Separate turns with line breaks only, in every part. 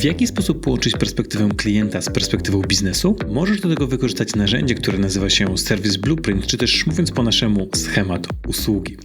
W jaki sposób połączyć perspektywę klienta z perspektywą biznesu? Możesz do tego wykorzystać narzędzie, które nazywa się Service Blueprint, czy też mówiąc po naszemu schemat usługi.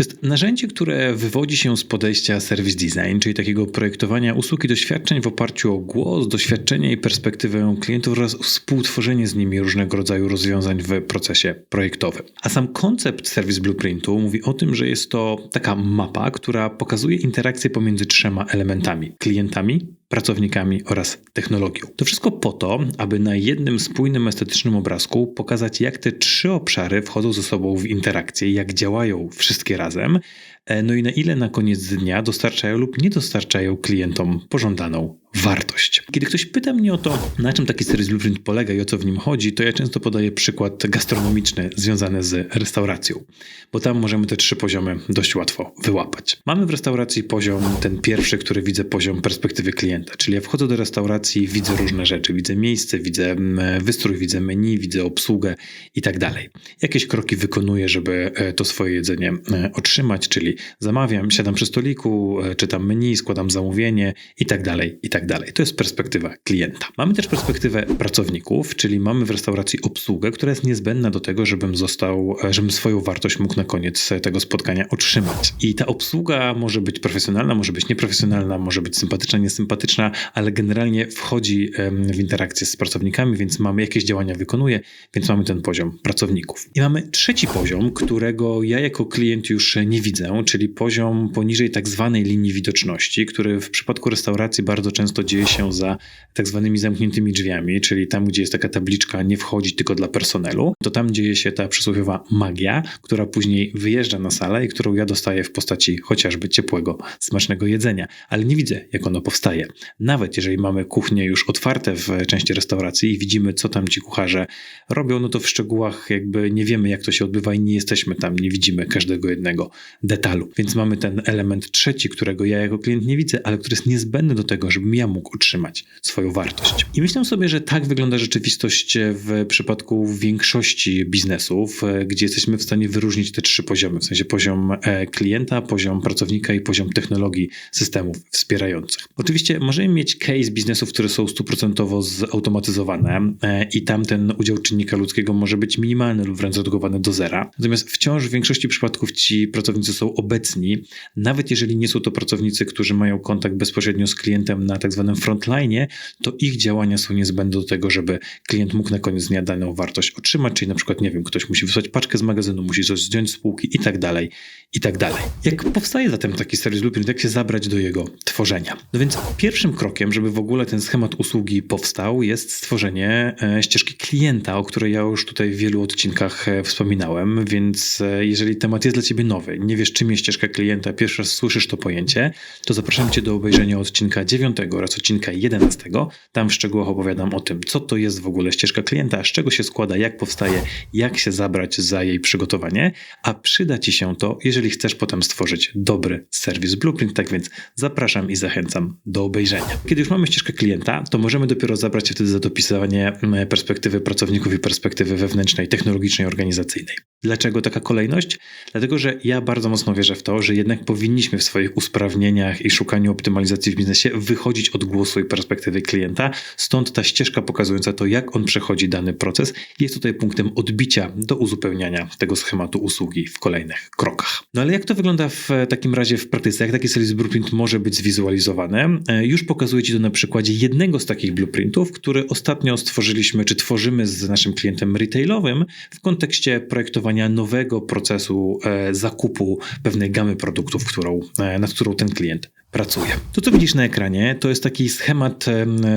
To jest narzędzie, które wywodzi się z podejścia service design, czyli takiego projektowania usług i doświadczeń w oparciu o głos, doświadczenie i perspektywę klientów oraz współtworzenie z nimi różnego rodzaju rozwiązań w procesie projektowym. A sam koncept Service Blueprintu mówi o tym, że jest to taka mapa, która pokazuje interakcje pomiędzy trzema elementami: klientami, pracownikami oraz technologią. To wszystko po to, aby na jednym spójnym, estetycznym obrazku pokazać, jak te trzy obszary wchodzą ze sobą w interakcję, jak działają wszystkie razem, e, no i na ile na koniec dnia dostarczają lub nie dostarczają klientom pożądaną wartość. Kiedy ktoś pyta mnie o to, na czym taki Service Blueprint polega i o co w nim chodzi, to ja często podaję przykład gastronomiczny związany z restauracją, bo tam możemy te trzy poziomy dość łatwo wyłapać. Mamy w restauracji poziom ten pierwszy, który widzę poziom perspektywy klienta, czyli ja wchodzę do restauracji, widzę różne rzeczy, widzę miejsce, widzę mm, wystrój, widzę menu, widzę obsługę i tak dalej. Jakieś kroki wykonuję, żeby e, to swoje jedzenie e, otrzymać, czyli zamawiam, siadam przy stoliku, e, czytam menu, składam zamówienie i tak dalej, i tak tak dalej. To jest perspektywa klienta. Mamy też perspektywę pracowników, czyli mamy w restauracji obsługę, która jest niezbędna do tego, żebym został, żebym swoją wartość mógł na koniec tego spotkania otrzymać. I ta obsługa może być profesjonalna, może być nieprofesjonalna, może być sympatyczna, niesympatyczna, ale generalnie wchodzi w interakcję z pracownikami, więc mamy jakieś działania wykonuje, więc mamy ten poziom pracowników. I mamy trzeci poziom, którego ja jako klient już nie widzę, czyli poziom poniżej tak zwanej linii widoczności, który w przypadku restauracji bardzo często często dzieje się za tak zwanymi zamkniętymi drzwiami, czyli tam, gdzie jest taka tabliczka nie wchodzi tylko dla personelu, to tam dzieje się ta przysłowiowa magia, która później wyjeżdża na salę i którą ja dostaję w postaci chociażby ciepłego, smacznego jedzenia, ale nie widzę, jak ono powstaje. Nawet jeżeli mamy kuchnie już otwarte w części restauracji i widzimy, co tam ci kucharze robią, no to w szczegółach jakby nie wiemy, jak to się odbywa i nie jesteśmy tam, nie widzimy każdego jednego detalu. Więc mamy ten element trzeci, którego ja jako klient nie widzę, ale który jest niezbędny do tego, żebym ja mógł utrzymać swoją wartość. I myślę sobie, że tak wygląda rzeczywistość w przypadku większości biznesów, gdzie jesteśmy w stanie wyróżnić te trzy poziomy, w sensie poziom e, klienta, poziom pracownika i poziom technologii systemów wspierających. Oczywiście możemy mieć case biznesów, które są stuprocentowo zautomatyzowane e, i tam ten udział czynnika ludzkiego może być minimalny lub wręcz redukowany do zera. Natomiast wciąż w większości przypadków ci pracownicy są obecni, nawet jeżeli nie są to pracownicy, którzy mają kontakt bezpośrednio z klientem na tak tak zwanym frontline, to ich działania są niezbędne do tego, żeby klient mógł na koniec dnia daną wartość otrzymać, czyli na przykład, nie wiem, ktoś musi wysłać paczkę z magazynu, musi coś zdjąć z półki i tak dalej, i tak dalej. Jak powstaje zatem taki service blueprint, jak się zabrać do jego tworzenia? No więc pierwszym krokiem, żeby w ogóle ten schemat usługi powstał, jest stworzenie e, ścieżki klienta, o której ja już tutaj w wielu odcinkach e, wspominałem, więc e, jeżeli temat jest dla Ciebie nowy, nie wiesz czym jest ścieżka klienta, pierwszy raz słyszysz to pojęcie, to zapraszam Cię do obejrzenia odcinka 9 oraz odcinka 11. Tam w szczegółach opowiadam o tym, co to jest w ogóle ścieżka klienta, z czego się składa, jak powstaje, jak się zabrać za jej przygotowanie, a przyda Ci się to, jeżeli chcesz potem stworzyć dobry serwis blueprint. Tak więc zapraszam i zachęcam do obejrzenia. Kiedy już mamy ścieżkę klienta, to możemy dopiero zabrać się wtedy za dopisywanie mm, perspektywy pracowników i perspektywy wewnętrznej, technologicznej, organizacyjnej. Dlaczego taka kolejność? Dlatego, że ja bardzo mocno wierzę w to, że jednak powinniśmy w swoich usprawnieniach i szukaniu optymalizacji w biznesie wychodzić od głosu i perspektywy klienta. Stąd ta ścieżka pokazująca to, jak on przechodzi dany proces, jest tutaj punktem odbicia do uzupełniania tego schematu usługi w kolejnych krokach. No ale jak to wygląda w takim razie w praktyce? Jak taki service blueprint może być zwizualizowany? E, już pokazuję Ci to na przykładzie jednego z takich blueprintów, który ostatnio stworzyliśmy, czy tworzymy z naszym klientem retailowym w kontekście projektowania nowego procesu e, zakupu pewnej gamy produktów, którą, e, nad którą ten klient pracuje. To, co widzisz na ekranie, to jest taki schemat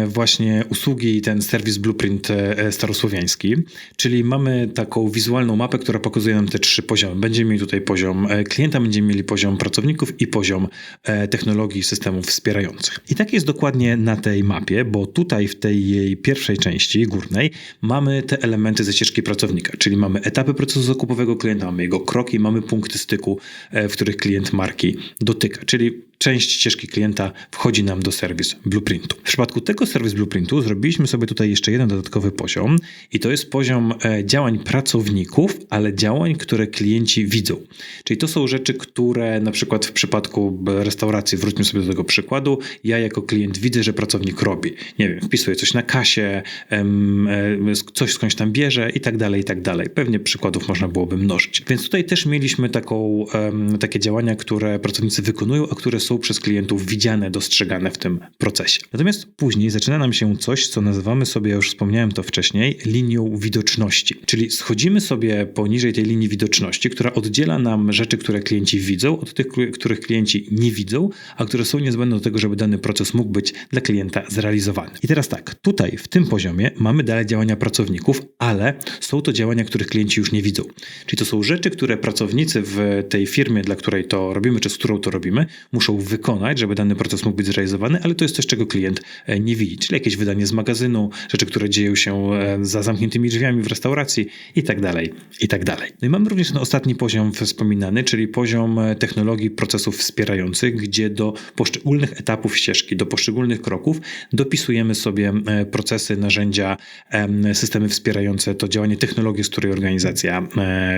właśnie usługi, ten serwis blueprint e, starosłowiański, czyli mamy taką wizualną mapę, która pokazuje nam te trzy poziomy. Będziemy mieli tutaj poziom e, klienta, będziemy mieli poziom pracowników i poziom e, technologii systemów wspierających. I tak jest dokładnie na tej mapie, bo tutaj w tej jej pierwszej części górnej mamy te elementy ze ścieżki pracownika, czyli mamy etapy procesu zakupowego klienta, mamy jego kroki, mamy punkty styku, w których klient marki dotyka, czyli część ścieżki klienta wchodzi nam do serwis blueprintu. W przypadku tego serwis blueprintu zrobiliśmy sobie tutaj jeszcze jeden dodatkowy poziom i to jest poziom e, działań pracowników, ale działań, które klienci widzą. Czyli to są rzeczy, które na przykład w przypadku restauracji, wróćmy sobie do tego przykładu, ja jako klient widzę, że pracownik robi. Nie wiem, wpisuje coś na kasie, e, coś skądś tam bierze i tak dalej, i tak dalej. Pewnie przykładów można byłoby mnożyć. Więc tutaj też mieliśmy taką, takie działania, które pracownicy wykonują, a które są przez klientów widziane, dostrzegane w tym procesie. Natomiast później zaczyna nam się coś, co nazywamy sobie, ja już wspomniałem to wcześniej, linią widoczności. Czyli schodzimy sobie poniżej tej linii widoczności, która oddziela nam rzeczy, które klienci widzą, od tych, których klienci nie widzą, a które są niezbędne do tego, żeby dany proces mógł być dla klienta zrealizowany. I teraz tak, tutaj w tym poziomie mamy dalej działania pracowników, ale są to działania, których klienci już nie widzą. Czyli to są rzeczy, które pracownicy w tej firmie, dla której to robimy, czy z którą to robimy, muszą wykonać, żeby dany proces mógł być zrealizowany, ale to jest coś, czego klient e, nie widzi. Czyli jakieś wydanie z magazynu, rzeczy, które dzieją się e, za zamkniętymi drzwiami w restauracji i tak dalej, i tak dalej. No i mamy również ten ostatni poziom wspominany, czyli poziom e, technologii procesów wspierających, gdzie do poszczególnych etapów ścieżki, do poszczególnych kroków dopisujemy sobie procesy, narzędzia, systemy wspierające to działanie technologii, z której organizacja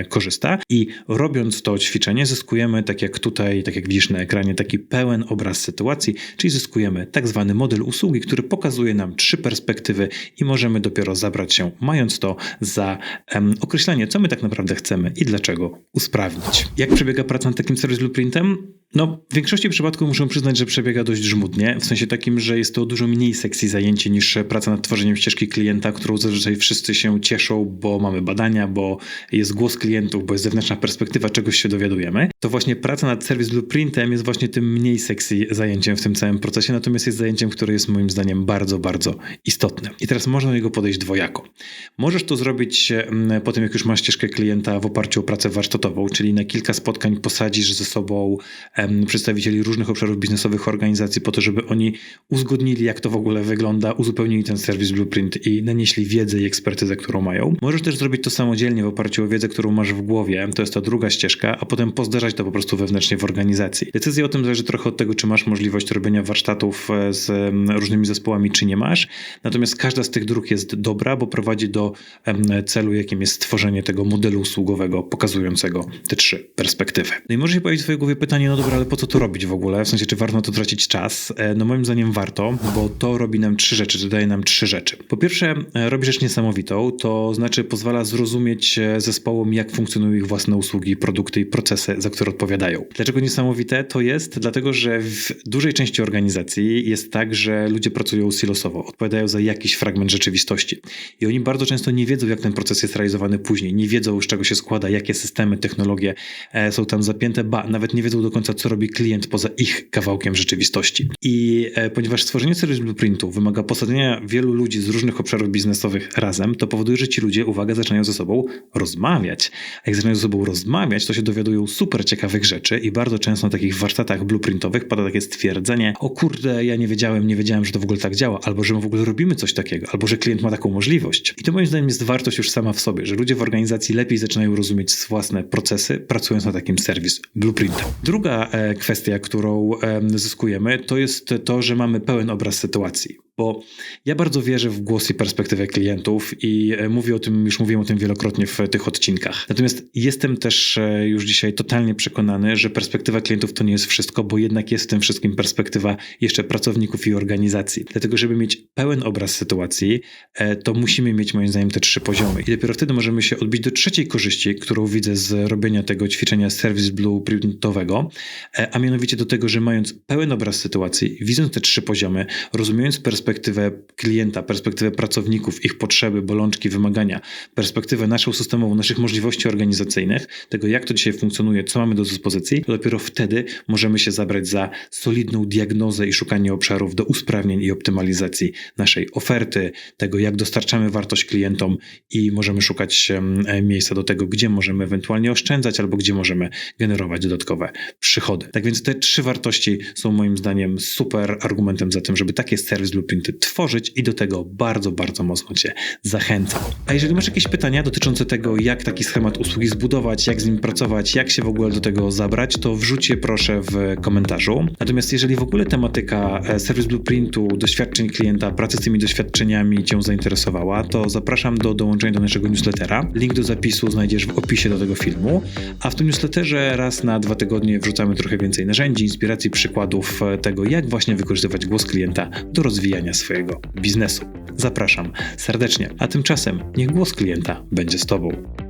korzysta i robiąc to ćwiczenie zyskujemy, tak jak tutaj, tak jak widzisz na ekranie, taki pełen obraz sytuacji, czyli zyskujemy tak zwany model usługi, który pokazuje nam trzy perspektywy i możemy dopiero zabrać się, mając to za um, określenie, co my tak naprawdę chcemy i dlaczego usprawnić. Jak przebiega praca nad takim service blueprintem? No, w większości przypadków muszę przyznać, że przebiega dość żmudnie, w sensie takim, że jest to dużo mniej sexy zajęcie niż praca nad tworzeniem ścieżki klienta, którą zazwyczaj wszyscy się cieszą, bo mamy badania, bo jest głos klientów, bo jest zewnętrzna perspektywa, czegoś się dowiadujemy. To właśnie praca nad service blueprintem jest właśnie tym mniej sexy zajęciem w tym całym procesie, natomiast jest zajęciem, które jest moim zdaniem bardzo, bardzo istotne. I teraz można do niego podejść dwojako. Możesz to zrobić mm, po tym, jak już masz ścieżkę klienta w oparciu o pracę warsztatową, czyli na kilka spotkań posadzisz ze sobą przedstawicieli różnych obszarów biznesowych organizacji po to, żeby oni uzgodnili, jak to w ogóle wygląda, uzupełnili ten serwis blueprint i nanieśli wiedzę i ekspertyzę, którą mają. Możesz też zrobić to samodzielnie w oparciu o wiedzę, którą masz w głowie, to jest ta druga ścieżka, a potem pozdarzać to po prostu wewnętrznie w organizacji. Decyzja o tym zależy trochę od tego, czy masz możliwość robienia warsztatów e, z różnymi zespołami, czy nie masz. Natomiast każda z tych dróg jest dobra, bo prowadzi do celu, jakim jest stworzenie tego modelu usługowego pokazującego te trzy perspektywy. No i może się pojawić w twojej głowie pytanie, no dobra, ale po co to robić w ogóle? W sensie, czy warto to tracić czas? E, no moim zdaniem warto, bo to robi nam trzy rzeczy, czy daje nam trzy rzeczy. Po pierwsze, e, robi rzecz niesamowitą, to znaczy pozwala zrozumieć zespołom, jak funkcjonują ich własne usługi, produkty i procesy, za które odpowiadają. Dlaczego niesamowite to jest? Dlatego, że w dużej części organizacji jest tak, że ludzie pracują silosowo, odpowiadają za jakiś fragment rzeczywistości. I oni bardzo często nie wiedzą, jak ten proces jest realizowany później, nie wiedzą, z czego się składa, jakie systemy, technologie są tam zapięte, ba, nawet nie wiedzą do końca, co robi klient poza ich kawałkiem rzeczywistości. I e, ponieważ stworzenie serwis blueprintu wymaga posadzenia wielu ludzi z różnych obszarów biznesowych razem, to powoduje, że ci ludzie, uwaga, zaczynają ze sobą rozmawiać. A jak zaczynają ze sobą rozmawiać, to się dowiadują super ciekawych rzeczy i bardzo często na takich warsztatach blueprintowych pada takie stwierdzenie, o kurde, ja nie wiedziałem, nie wiedziałem, że to w ogóle tak działa, albo że my w ogóle robimy coś takiego, albo że klient ma taką możliwość. I to moim zdaniem jest wartość już sama w sobie, że ludzie w organizacji lepiej zaczynają rozumieć własne procesy, pracując na takim serwis blueprintem. Druga e, kwestia, którą zyskujemy, to jest to, że mamy pełen obraz sytuacji bo ja bardzo wierzę w głos i perspektywę klientów i e, mówię o tym, już mówiłem o tym wielokrotnie w tych odcinkach. Natomiast jestem też e, już dzisiaj totalnie przekonany, że perspektywa klientów to nie jest wszystko, bo jednak jest w tym wszystkim perspektywa jeszcze pracowników i organizacji. Dlatego, żeby mieć pełen obraz sytuacji, e, to musimy mieć moim zdaniem te trzy poziomy. I dopiero wtedy możemy się odbić do trzeciej korzyści, którą widzę z robienia tego ćwiczenia Service Blueprintowego, a mianowicie do tego, że mając pełen obraz sytuacji, widząc te trzy poziomy, rozumiejąc perspektywę perspektywę klienta, perspektywę pracowników, ich potrzeby, bolączki, wymagania, perspektywę naszą systemową, naszych możliwości organizacyjnych, tego jak to dzisiaj funkcjonuje, co mamy do dyspozycji, to dopiero wtedy możemy się zabrać za solidną diagnozę i szukanie obszarów do usprawnień i optymalizacji naszej oferty, tego jak dostarczamy wartość klientom i możemy szukać miejsca do tego, gdzie możemy ewentualnie oszczędzać albo gdzie możemy generować dodatkowe przychody. Tak więc te trzy wartości są moim zdaniem super argumentem za tym, żeby takie serwis lub tworzyć i do tego bardzo, bardzo mocno Cię zachęcam. A jeżeli masz jakieś pytania dotyczące tego, jak taki schemat usługi zbudować, jak z nim pracować, jak się w ogóle do tego zabrać, to wrzuć je proszę w komentarzu. Natomiast jeżeli w ogóle tematyka e, serwis blueprintu, doświadczeń klienta, pracy z tymi doświadczeniami Cię zainteresowała, to zapraszam do dołączenia do naszego newslettera. Link do zapisu znajdziesz w opisie do tego filmu. A w tym newsletterze raz na dwa tygodnie wrzucamy trochę więcej narzędzi, inspiracji, przykładów e, tego, jak właśnie wykorzystywać głos klienta do rozwijania swojego biznesu. Zapraszam serdecznie. A tymczasem niech głos klienta będzie z Tobą.